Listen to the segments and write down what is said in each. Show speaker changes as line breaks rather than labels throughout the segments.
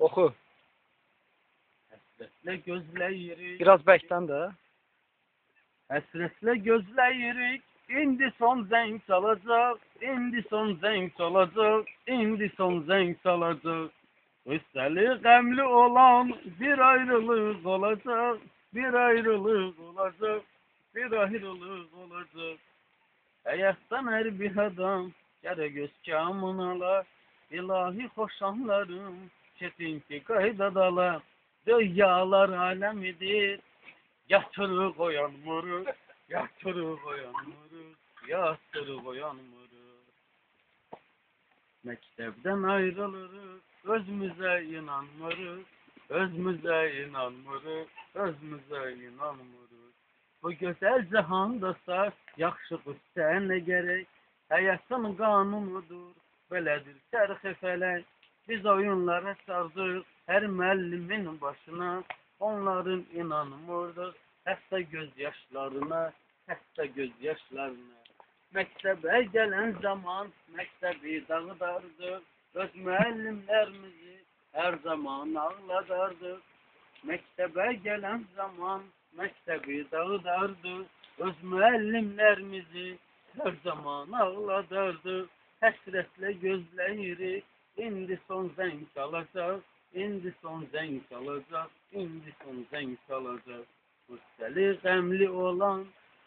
Oku.
Hasretle gözleyirik.
Biraz bekten de.
Hasretle gözleyirik. İndi son zeng çalacak. İndi son zeng çalacak. İndi son zeng çalacak. Üsteli gemli olan bir ayrılık olacak. Bir ayrılık olacak. Bir ayrılık olacak. Ayaktan her bir adam Kere göz kamın ala İlahi hoşanlarım Çetin ki kaydadalar Döyyalar alemidir. Yatırı koyan mırı Yatırı koyan mırı Yatırı koyan mırı Mektepten ayrılırız Özümüze inanmırız Özümüze inanmırız Özümüze inanmırız. Bu güzel cihanda Yaxşı sənə gerek? Həyatın qanunudur Belədir fələk Biz oyunlara sardıq Hər müəllimin başına Onların inanmırdıq Hətta gözyaşlarına Hətta gözyaşlarına. Məktəbə gələn zaman Məktəbi dağıdardıq Öz müəllimlərimizi Hər zaman ağladardıq Məktəbə gələn zaman Məktəbi dağıdardıq Öz müəllimlərimizi her zaman ağladardı. Həsrətlə gözləyirik. İndi son zəng çalacaq. İndi son zəng çalacaq. İndi son zəng çalacaq. Üstəli qəmli olan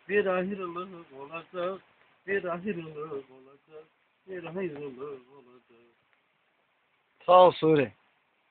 bir ayrılıq olacaq. Bir ayrılıq olacaq. Bir ayrılıq olacaq.
Sağ ol Suri.